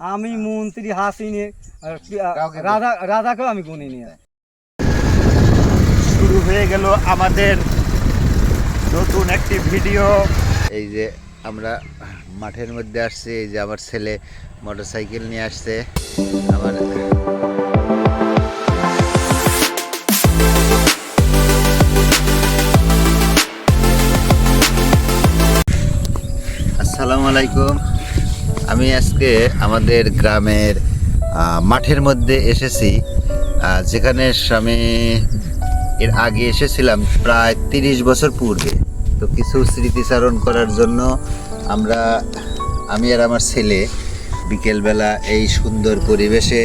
আমি মন্ত্রী হাসিনে আর রাধা রাধাকেও আমি গুনিনি শুরু হয়ে গেল আমাদের নতুন একটি ভিডিও। এই যে আমরা মাঠের মধ্যে আসছি এই যে আমার ছেলে মোটরসাইকেল নিয়ে আসছে আমার আসসালামু আলাইকুম। আমি আজকে আমাদের গ্রামের মাঠের মধ্যে এসেছি। যেখানে আমি এর আগে এসেছিলাম প্রায় তিরিশ বছর পূর্বে। তো কিছু স্মৃতিচারণ করার জন্য আমরা, আমি আর আমার ছেলে বিকেলবেলা এই সুন্দর পরিবেশে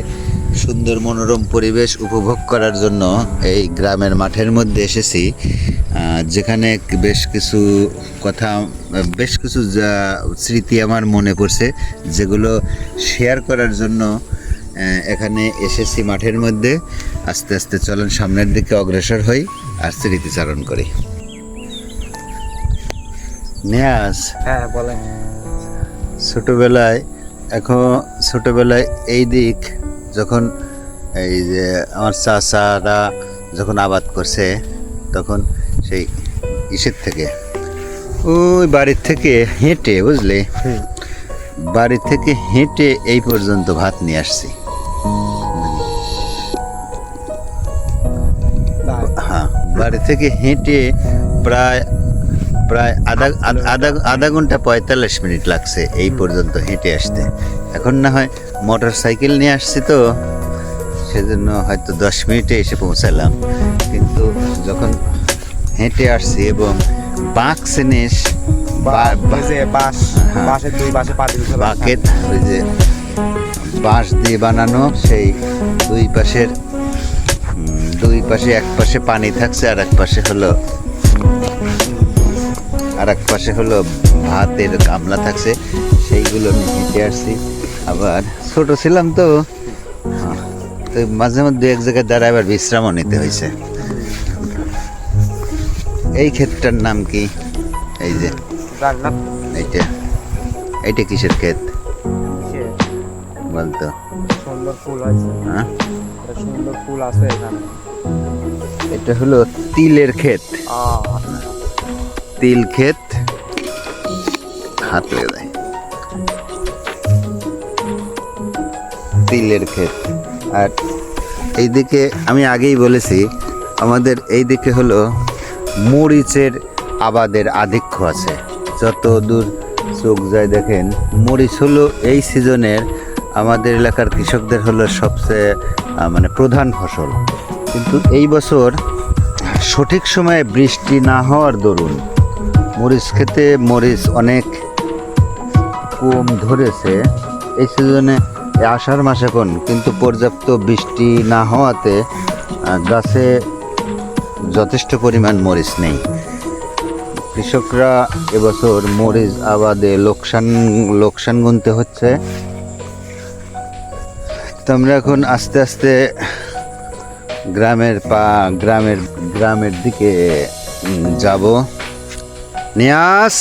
সুন্দর মনোরম পরিবেশ উপভোগ করার জন্য এই গ্রামের মাঠের মধ্যে এসেছি। যেখানে বেশ কিছু কথা বেশ কিছু যা- স্মৃতি আমার মনে পড়ছে যেগুলো শেয়ার করার জন্য এখানে এসেছি মাঠের মধ্যে। আস্তে আস্তে চলন সামনের দিকে অগ্রসর হই আর স্মৃতিচারণ করি। নেয়াজ হ্যাঁ বলেন। ছোটোবেলায় এখন ছোটোবেলায় এই দিক যখন এই যে আমার চাচারা যখন আবাদ করছে তখন সেই ইসের থেকে ওই বাড়ির থেকে হেঁটে বুঝলি? বাড়ি থেকে হেঁটে এই পর্যন্ত ভাত নিয়ে আসছি। হ্যাঁ বাড়ি থেকে হেঁটে প্রায় প্রায় আধা আধা- আধা ঘণ্টা পঁয়তাল্লিশ মিনিট লাগছে এই পর্যন্ত হেঁটে আসতে। এখন না হয় মোটর সাইকেল নিয়ে আসছি তো সেজন্য হয়তো দশ মিনিটে এসে পৌঁছালাম। কিন্তু যখন হেঁটে আসছি এবং বাঁক জিনিস বা- বা- যে বাস হ্যাঁ। বাকেট ওই যে বাঁশ দিয়ে বানানো সেই দুই পাশের দুই পাশে এক পাশে পানি থাকছে আর এক পাশে হলো আর এক পাশে হলো ভাতের গামলা থাকছে সেইগুলো আমি হেঁটে আসছি। আবার ছোট ছিলাম তো তো মাঝে মধ্যে এক জায়গায় দাঁড়ায় আবার বিশ্রামও নিতে হয়েছে। এই ক্ষেতটার নাম কি? এই যে এইটা। এইটা কিসের ক্ষেত? বলতো। সুন্দর ফুল আছে হ্যাঁ? সুন্দর ফুল আছে এখানে। এটা হলো তিলের ক্ষেত। তিল ক্ষেত, হাত লেগে যায়। তিলের ক্ষেত। আর এইদিকে আমি আগেই বলেছি, আমাদের এই দিকে হলো মরিচের আবাদের আধিক্য আছে। যত দূর চোখ যায় দেখেন, মরিচ হলো এই সিজনের আমাদের এলাকার কৃষকদের হলো সবচেয়ে মানে প্রধান ফসল। কিন্তু এই বছর সঠিক সময়ে বৃষ্টি না হওয়ার দরুন মরিচ খেতে মরিচ অনেক কম ধরেছে। এই সিজনে আষাঢ় মাসে এখন, কিন্তু পর্যাপ্ত বৃষ্টি না হওয়াতে গাছে যথেষ্ট পরিমাণ মরিচ নেই। কৃষকরা এবছর মরিচ আবাদে লোকসান লোকসান গুনতে হচ্ছে। তো আমরা এখন আস্তে আস্তে গ্রামের পা, গ্রামের গ্রামের দিকে যাব। নিয়াস।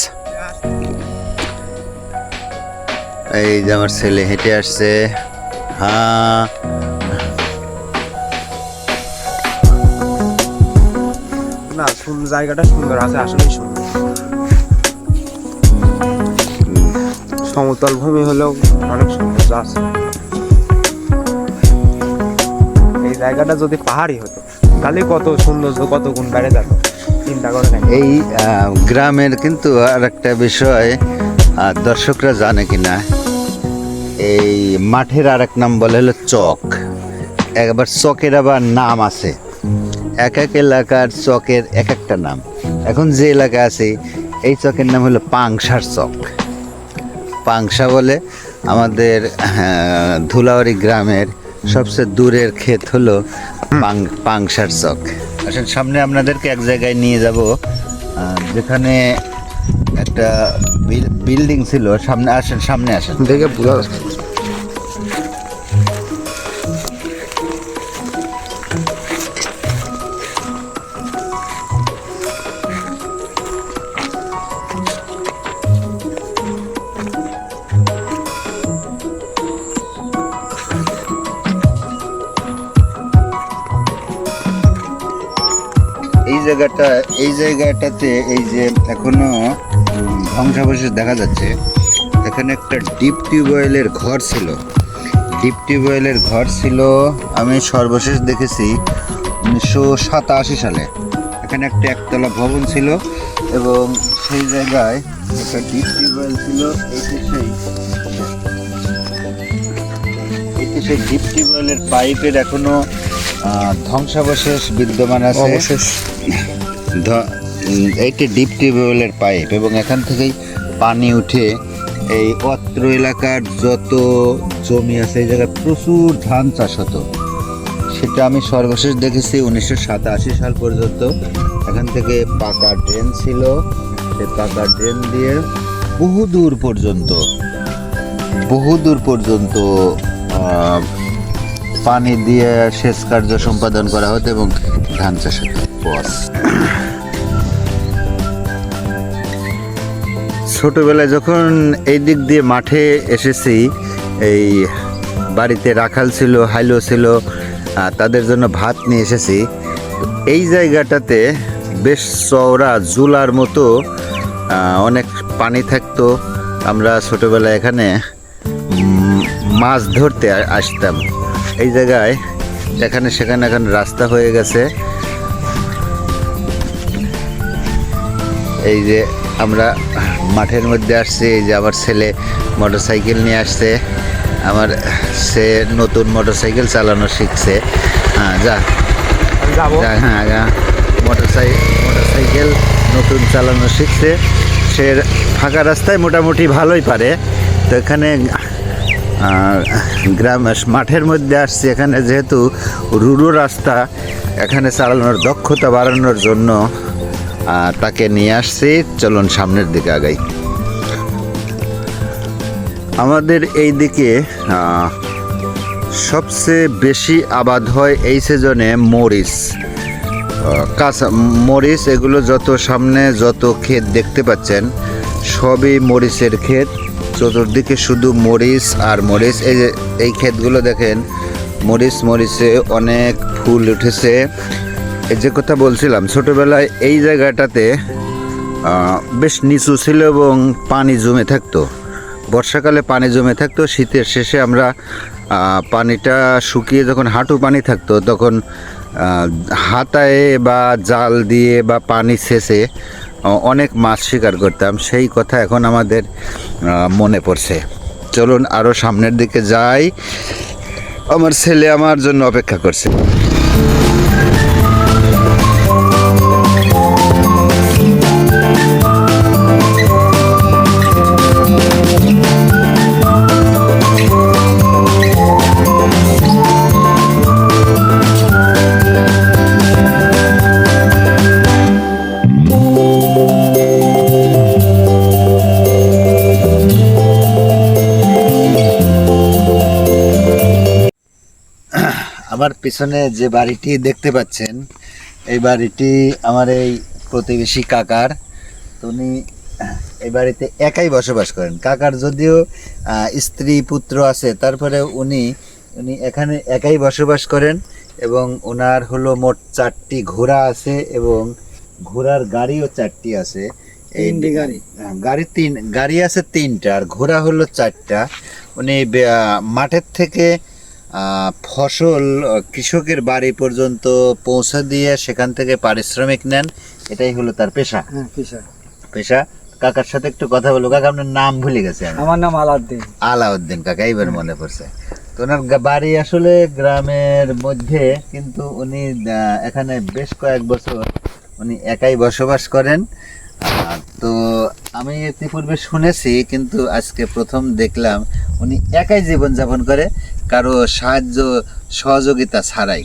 এই যে আমার ছেলে হেঁটে আসছে। হ্যাঁ। না সুন্দর জায়গাটা সুন্দর আছে আসলে সুন্দর। সমতল ভূমি হলেও অনেক সুন্দর আছে। এই জায়গাটা যদি পাহাড়ি হতো, তাহলে কত সৌন্দর্য, কত গুণ বেড়ে যেত। চিন্তা করে নাকি এই গ্রামের কিন্তু আর একটা বিষয় দর্শকরা জানে কিনা? এই মাঠের আর এক নাম বলে হলো চক। একবার চকের আবার নাম আছে। এক এক এলাকার চকের এক একটা নাম। এখন যে এলাকা আছে, এই চকের নাম হলো পাংশার চক। পাংশা বলে আমাদের ধুলাবাড়ি গ্রামের সবচেয়ে দূরের ক্ষেত হলো পাংশার চক। আসেন, সামনে আপনাদেরকে এক জায়গায় নিয়ে যাব। যেখানে একটা বিল্ডিং ছিল। সামনে আসেন সামনে আসেন। দেখে বোঝা জায়গাটা এই জায়গাটাতে এই যে এখনও ধ্বংসাবশেষ দেখা যাচ্ছে এখানে একটা ডিপ টিউবওয়েলের ঘর ছিল। ডিপ টিউবওয়েলের ঘর ছিল আমি সর্বশেষ দেখেছি উনিশশো সাতাশি সালে। এখানে একটা একতলা ভবন ছিল এবং সেই জায়গায় একটা ডিপ টিউবওয়েল ছিল এইটি সেই এইটি সেই ডিপ টিউবওয়েলের পাইপের এখনও আহ, ধ্বংসাবশেষ বিদ্যমান আছে। এইটি ডিপ টিউবওয়েলের পাইপ এবং এখান থেকেই পানি উঠে এই অত্র এলাকার যত জমি আছে এই জায়গায় প্রচুর ধান চাষ হতো। সেটা আমি সর্বশেষ দেখেছি উনিশশো সাতাশি সাল পর্যন্ত। এখান থেকে পাকা ড্রেন ছিল। সেই পাকা ড্রেন দিয়ে বহু দূর পর্যন্ত বহু দূর পর্যন্ত পানি দিয়ে সেচ কার্য সম্পাদন করা হতো এবং ধান চাষ হতো ছোটবেলায় যখন এই দিক দিয়ে মাঠে এসেছি, এই বাড়িতে রাখাল ছিল, হাইলো ছিল তাদের জন্য ভাত নিয়ে এসেছি, এই জায়গাটাতে বেশ চওড়া জুলার মতো অনেক পানি থাকতো। আমরা ছোটবেলায় এখানে মাছ ধরতে আসতাম। এই জায়গায় এখানে সেখানে এখন রাস্তা হয়ে গেছে। এই যে আমরা মাঠের মধ্যে আসছি এই যে আমার ছেলে মোটরসাইকেল নিয়ে আসছে। আমার সে নতুন মোটরসাইকেল চালানো শিখছে। হ্যাঁ যা। আমি যাব। যা, হ্যাঁ যা। মোটরসাইকেল মোটরসাইকেল নতুন চালানো শিখছে। সে ফাঁকা রাস্তায় মোটামুটি ভালোই পারে। তো এখানে গ্রাম মাঠের মধ্যে আসছি। এখানে যেহেতু রুরু রাস্তা, এখানে চালানোর দক্ষতা বাড়ানোর জন্য তাকে নিয়ে আসছি। চলুন সামনের দিকে আগাই। আমাদের এই দিকে সবচেয়ে বেশি আবাদ হয় এই সিজনে মরিচ। কাঁচা মরিচ, এগুলো যত সামনে যত ক্ষেত দেখতে পাচ্ছেন, সবই মরিচের ক্ষেত। চতুর্দিকে শুধু মরিচ আর মরিচ। এই যে, এই ক্ষেতগুলো দেখেন, মরিচ, মরিচে অনেক ফুল উঠেছে। এই যে কথা বলছিলাম, ছোটোবেলায় এই জায়গাটাতে বেশ নিচু ছিল এবং পানি জমে থাকতো। বর্ষাকালে পানি জমে থাকতো, শীতের শেষে আমরা পানিটা শুকিয়ে যখন হাঁটু পানি থাকতো, তখন হাতায় বা জাল দিয়ে বা পানি ছেঁচে অনেক মাছ শিকার করতাম। সেই কথা এখন আমাদের মনে পড়ছে। চলুন আরও সামনের দিকে যাই। আমার ছেলে আমার জন্য অপেক্ষা করছে। আমার পিছনে যে বাড়িটি দেখতে পাচ্ছেন এই বাড়িটি আমার এই প্রতিবেশী কাকার। উনি এই বাড়িতে একাই বসবাস করেন। কাকার যদিও স্ত্রী পুত্র আছে তারপরে উনি উনি এখানে একাই বসবাস করেন এবং ওনার হলো মোট চারটি ঘোড়া আছে এবং ঘোড়ার গাড়িও চারটি আছে। এই গাড়ি। হ্যাঁ, গাড়ি তিন গাড়ি আছে তিনটা আর ঘোড়া হলো চারটা। উনি মাঠের থেকে ফসল কৃষকের বাড়ি পর্যন্ত পৌঁছে দিয়ে সেখান থেকে পারিশ্রমিক নেন এটাই হলো তার পেশা। হ্যাঁ কিসা পেশা? কাকার সাথে একটু কথা বলব কাকা আপনার নাম ভুলে গেছে আমার নাম আলাউদ্দিন। আলাউদ্দিন কাকা এইবার মনে পড়ছে। তো ওনার বাড়ি আসলে গ্রামের মধ্যে কিন্তু উনি এখানে বেশ কয়েক বছর উনি একাই বসবাস করেন। তো আমি ইতিপূর্বে শুনেছি কিন্তু আজকে প্রথম দেখলাম উনি একাই জীবন যাপন করে। কারও সাহায্য সহযোগিতা ছাড়াই।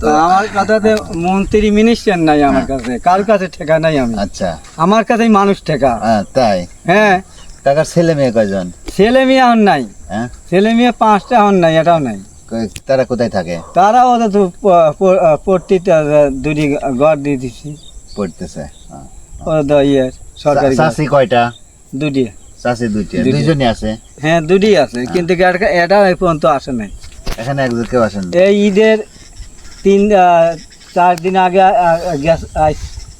তো আমার কাছে মন্ত্রী মিনিস্টার নাই আমার কাছে কার কাছে ঠেকা নাই আমি। আচ্ছা। আমার কাছে মানুষ ঠেকা। হ্যাঁ তাই? হ্যাঁ। কাকার ছেলে মেয়ে কয়জন? ছেলে মেয়ে এখন নাই। হ্যাঁ? ছেলে মেয়ে পাঁচটা এখন নাই এটাও নাই। তারা কোথায় থাকে? তারা ওদের তো পট্টিতে দুটি ঘর দিয়ে দিচ্ছি পড়তেছে। হ্যাঁ। ওদের ইয়ে সরকারি। কয়টা? দুটি। চাষি দুইটা। দুইজনই আছে? হ্যাঁ দুটি আছে কিন্তু এটা এই পর্যন্ত আসে নাই। এখানে একজন কেউ আসেন এই ঈদের তিন চার দিন আগে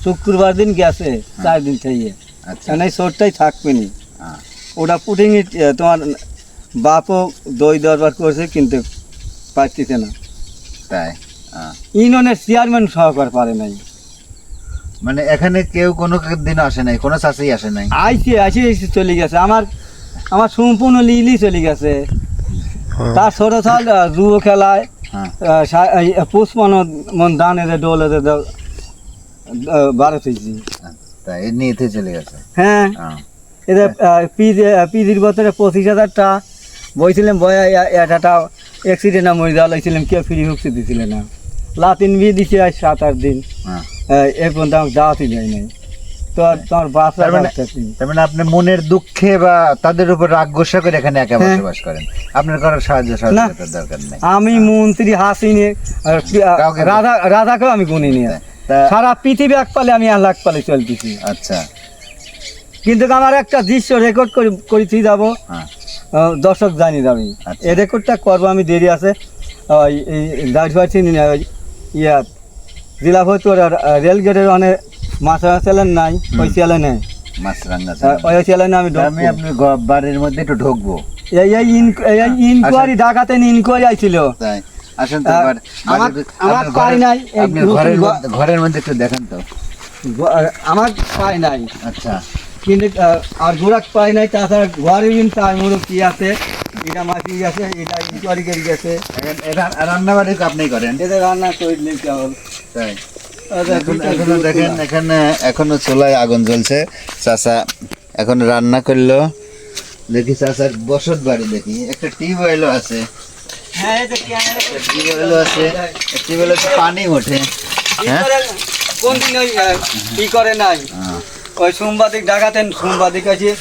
শুক্রবার দিন গেছে চার দিন থেকে। আচ্ছা। কারণ এই চোরটাই থাকবে নি। হ্যাঁ। ওটা পুটিংয়ে তোমার বাপও দই দরবার করছে কিন্তু পারতেছে না। তাই? হ্যাঁ। ইউনিয়নের চেয়ারম্যান সহকার পারে নাই। মানে এখানে কেউ কোনো দিন আসে নাই কোনো চাষি আসে নাই। আইসি আইসি চলে গেছে। আমার আমার সম্পূর্ণ লিলি চলে গেছে। তার ছোট ছাল জুয়ো খেলায় হ্যাঁ। পুষ্পন মন দানের ডোলে বারো নিয়ে থেকে চলে গেছে। হ্যাঁ। হ্যাঁ। এদের পিজির বছরে পঁচিশ হাজারটা। বইছিলাম বয়া একটা অ্যাক্সিডেন্টে মরে যাওয়া লাগছিলাম কেউ ফ্রি হুকসি দিছিল না। লাতিন বিয়ে দিছে আজ সাত আট দিন। হ্যাঁ। এ পর্যন্ত আমাকে দাওয়াতই দেয় নাই। তো তোমার বাচ্চা তার মানে- মানে আপনি মনের দুঃখে বা তাদের উপর রাগ গোসা করে এখানে একা হ্যাঁ। বসবাস করেন। আপনার কারোর সাহায্য সহযোগিতার দরকার নেই। আমি মন্ত্রী হাসিনে রাধা রাধাকেও আমি গুনি নিয়ে। সারা পৃথিবী এক পালে আমি এক লাখ পালে চলতেছি। আচ্ছা। কিন্তু আমার একটা দৃশ্য রেকর্ড করে করেছি যাব। হ্যাঁ। দর্শক জানি যাবি। এই রেকর্ডটা করব আমি দেরি আছে। ওই না ওই ইয়া জেলা ভৈতর রেল গেটের অনেক মাছ নাই ওই মাছরাঙ্গা ওই চ্যালেনে আমি আমি আপনি বাড়ির মধ্যে একটু ঢুকবো। এই এই ইন- এই ইনকোয়ারি ডাকাতে ইনকোয়ারি আইছিল। তাই আসেন তো আমার- আমার পাই নাই, ঘরের মধ্যে ঘরের মধ্যে একটু দেখান তো। আমার পাই নাই। আচ্ছা। কিন্তু আর গোড়াক পাই নাই তাছাড়া ঘরে ইন তার কি আছে? এটা মাছি গেছে এটা করে এখন এরা- রান্না বাড়ি আপনি করেন। এদের রান্না করলে কেমন তাই। এখন- দেখেন এখানে এখনও চুলায় আগুন জ্বলছে। চাচা এখন রান্না করল। দেখি চাচার বসত বাড়ি দেখি। একটা টিউবওয়েলও আছে। হ্যাঁ এটা ক্যামেরা টিউবওয়েলও আছে। টিউবওয়েলে পানি ওঠে। হ্যাঁ? কোন দিন ওই ই করে নাই? হ্যাঁ। ওই সোমবাদিক ডাকাতেন সোমবাদিক আছে।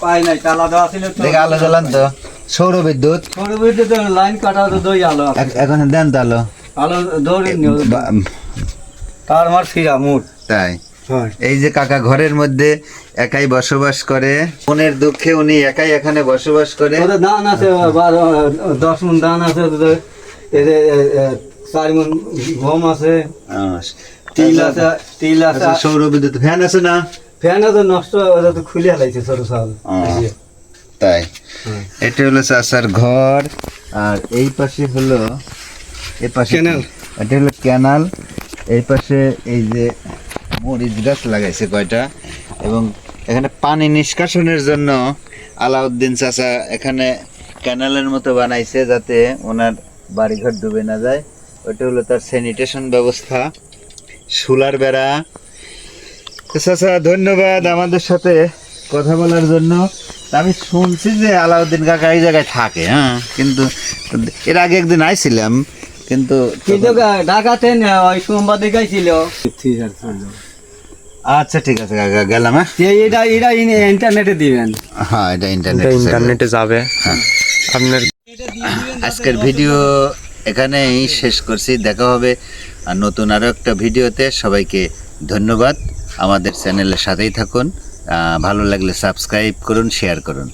পায় নাই তালা দেওয়া ছিল তো। দেখে আলো জ্বালান তো। সৌর বিদ্যুৎ। বইতে লাইন কাটা তো দই আলো। এখন দেন তো আলো। আলো দৌড়ে বা- তার আমার ফিরা মুড তাই। এই যে কাকা ঘরের মধ্যে একাই বসবাস করে মনের দুঃখে উনি একাই এখানে বসবাস করে। দান আছে বারো দশ মন দান আছে চার মন গম আছে। তিল আছে তিল আছে আচ্ছা, ফ্যান আছে না? ফ্যান তো নষ্ট ওটা তো খুলে লাইছে ছোট চাল। তাই। এটা হলো চাষার ঘর আর এই পাশে হলো এই পাশে ক্যানাল। এটা হলো ক্যানাল এই পাশে এই যে মরিচ গাছ লাগাইছে কয়টা এবং এখানে পানি নিষ্কাশনের জন্য আলাউদ্দিন চাচা এখানে ক্যানালের মতো বানাইছে যাতে ওনার বাড়িঘর ডুবে না যায়। ওটা হলো তার স্যানিটেশন ব্যবস্থা। সোলার বেড়া। চাচা ধন্যবাদ আমাদের সাথে কথা বলার জন্য। আমি শুনছি যে আলাউদ্দিন কাকা এই জায়গায় থাকে হ্যাঁ? কিন্তু এর আগে একদিন আইছিলাম কিন্তু ওই সোমবাদিক ছিল আচ্ছা ঠিক আছে কাকা গেলাম হ্যাঁ? এটা এটা ইন্টারনেটে দিবেন। হ্যাঁ এটা ইন্টারনেট ইন্টারনেটে যাবে। হ্যাঁ। আপনার আজকের ভিডিও এখানেই শেষ করছি। দেখা হবে আর নতুন আরও একটা ভিডিওতে সবাইকে ধন্যবাদ। আমাদের চ্যানেলের সাথেই থাকুন। ভালো লাগলে সাবস্ক্রাইব করুন, শেয়ার করুন।